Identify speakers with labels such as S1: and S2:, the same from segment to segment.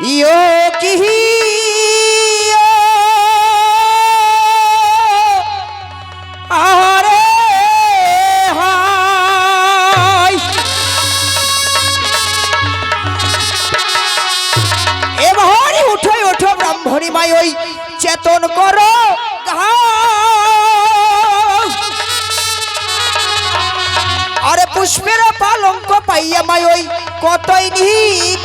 S1: ইয়ো কি আরে হাই। এবারে উঠো উঠো ব্রাহ্মণী মাই, ওই চেতন করো আরে পুষ্পের পালঙ্ক পাইয়া মাই, ওই কতই নিদ্রা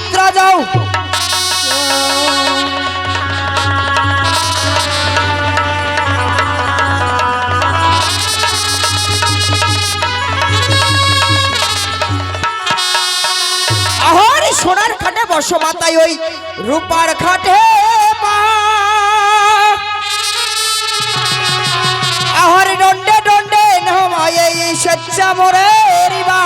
S1: বসো মাতাই ওই রূপার খাটে আহারে দণ্ডে দণ্ডে নমায় সচ্চা মোরে রিবা।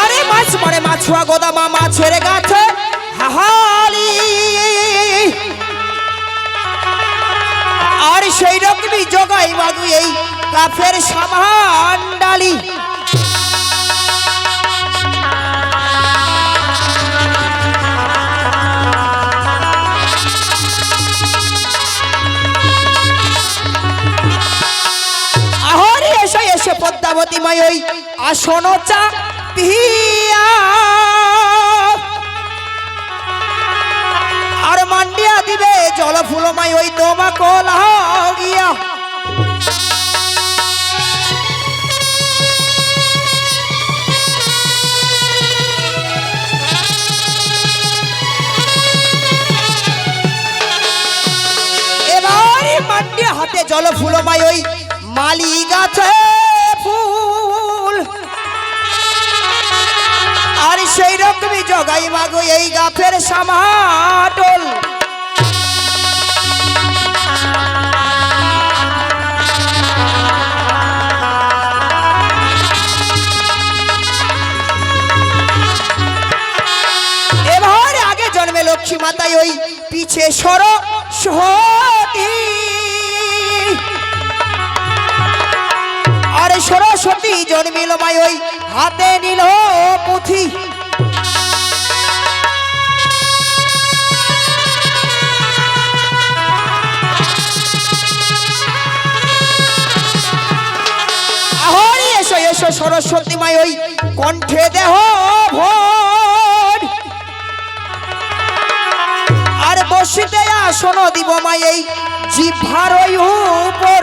S1: আরে মাছ মারে মাছুয়া গোদামা মাছের গাছে রকমই জগাই বাগু এই কাফের সামান ডালি। এসে পদ্মাবতী মাই ওই আসন চা পিয়া দিবে জল ফুলমাই ওই তোমা কলা গিয়া মান্ডিয়া হাতে জল ফুলমাই ওই মালি গাছে ফুল। আর সেই রকমই জগাই মাগো এই গাফের সামাটল। লক্ষ্মী মাতাই ওই পিছে সর আরে সরস্বতী জন্মিল মাই ওই হাতে নিল পুঁথি। এসো এসো সরস্বতী মাই ওই কণ্ঠে দেহ ভোর। বসিতে আসন দিব মাই এই জিভার ওই উপর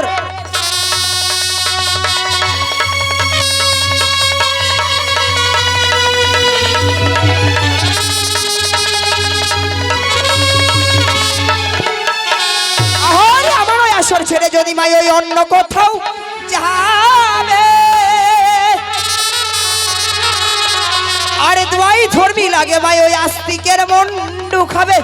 S1: ছেড়ে যদি মাই ওই অন্য কোথাও যাবে। আরে দোয়াই ধর্মী লাগে মাই ওই আস্তিকের মন্ডু খাবে।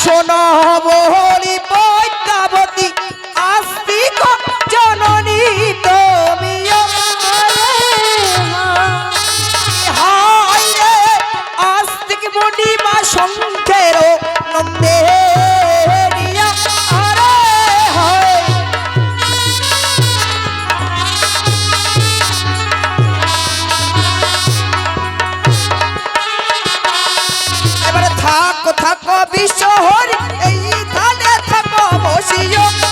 S1: শোনো বলি থাক বিশ্ব হরি এই ধানে থাকো বসিও।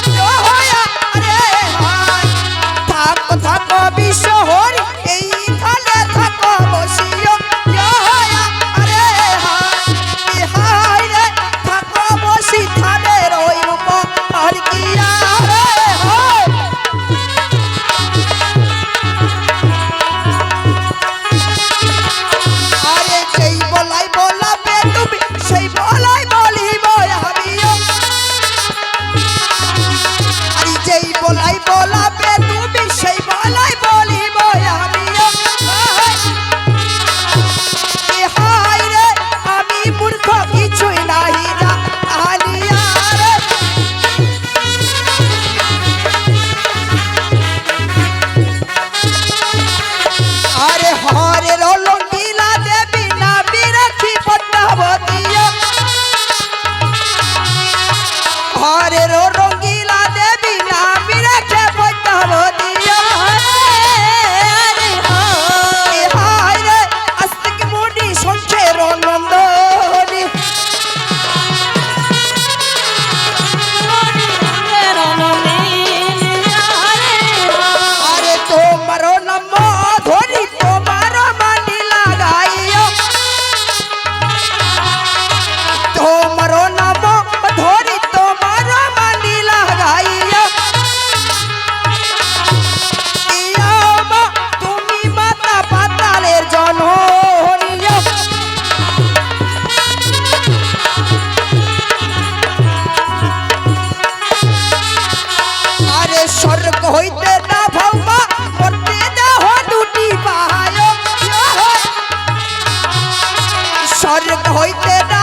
S1: স্বর্গ হইতে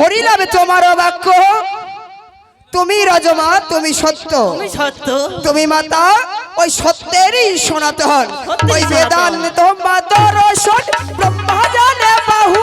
S1: ধরিলাম তোমার বাক্য। তুমি রজমা তুমি সত্য।
S2: তুমি সত্য।
S1: তুমি মাতা ওই সত্যেরই সনাতন। ওই বেদান্ত মাতা রসন ব্রহ্মা জানে বাহু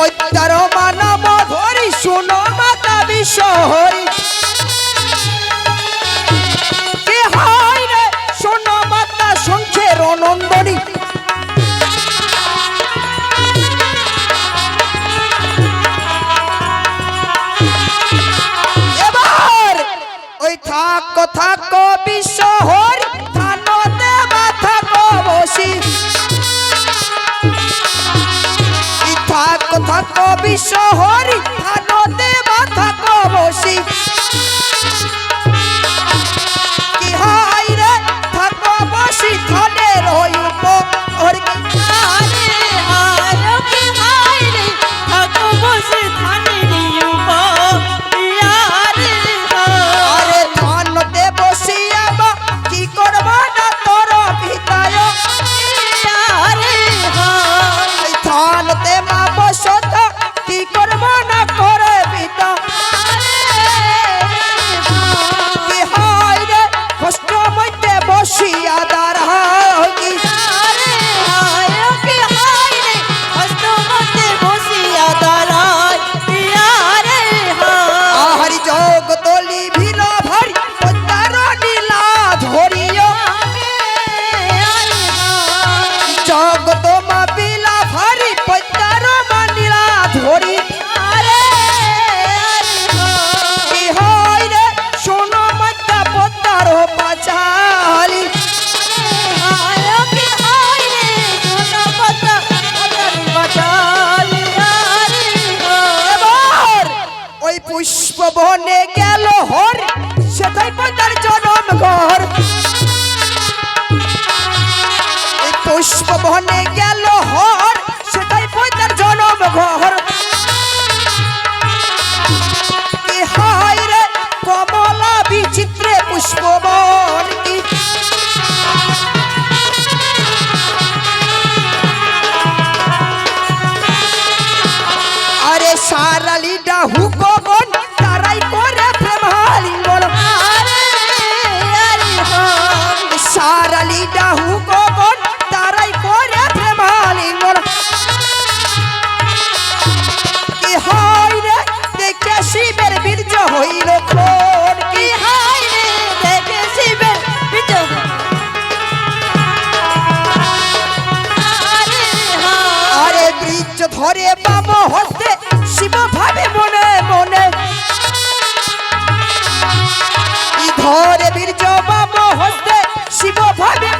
S1: পদ্মার মানব ধরি শুনো মাতা বিশ্ব হরি। কবি শহরী দিব ভাবে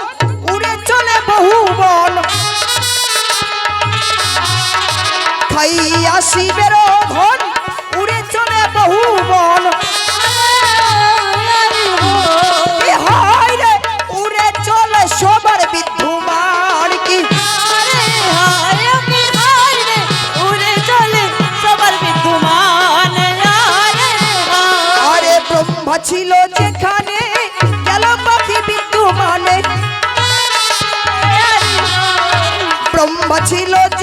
S1: চলে বহু বন খাইয়া শিবের ধন উড়ে চলে বহু বন কি রে, উড়ে চলে সবার বিদ্যুমান কি?
S2: আরে কি উড়ে চলে সবার বিদ্যুমান আরে
S1: ব্রহ্মা ছিল যে বাবা